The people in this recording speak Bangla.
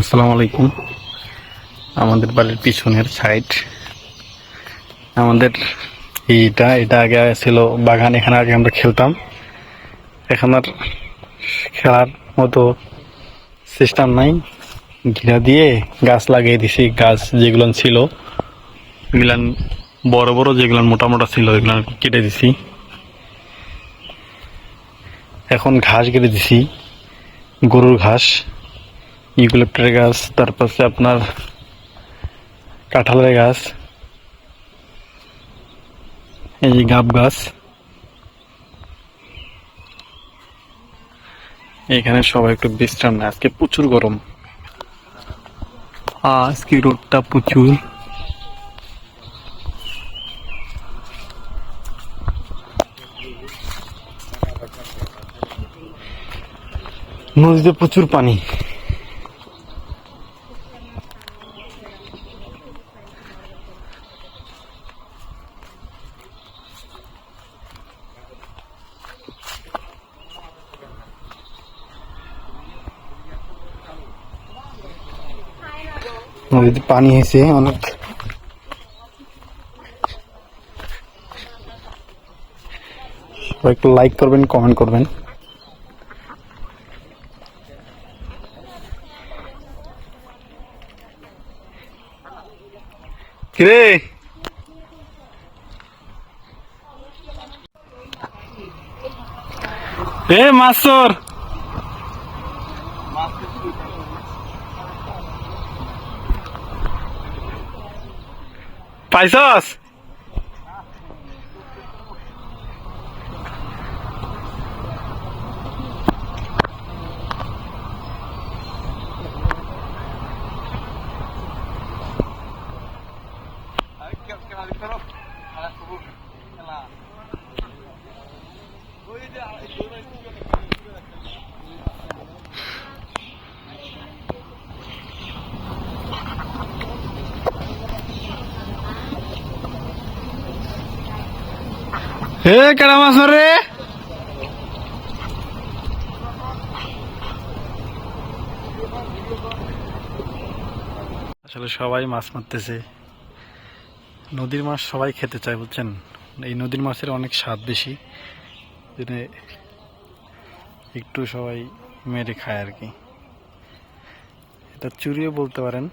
আসসালামু আলাইকুম। আমাদের বাড়ির পিছনের সাইড আমাদের এইটা এটা আগে ছিল বাগান, এখানে আগে আমরা খেলতাম। এখন আর খেলার মতো সিস্টেম নাই। ঘিরা দিয়ে গাছ লাগিয়ে দিছি, গাছ যেগুলো ছিল। এগুলান বড় বড় যেগুলো মোটা মোটা ছিল এগুলো কেটে দিছি। এখন ঘাস কেটে দিছি। গরুর ঘাস। ইউক্লিপ্টার গাছ তারপরে আপনার কাঁঠালের গাছ, এই গাব গাছ। এখানে সবাই একটু বিশ্রাম নেয়। আজকে প্রচুর গরম। আজকে রোদটা প্রচুর। নদীতে প্রচুর পানি। নদীতে পানি হয়েছে অনেক একটু লাইক করবেন কমেন্ট করবেন। কিরে? এ মাস্টার। পাইছস কেডা মাছ রে? আসলে সবাই মাছ মারতেছে। নদীর মাছ সবাই খেতে চায়, বুঝছেন? এই নদীর মাছের অনেক স্বাদ বেশি। একটু সবাই মেরে খায় আর কি। এটা চুরিও বলতে পারেন।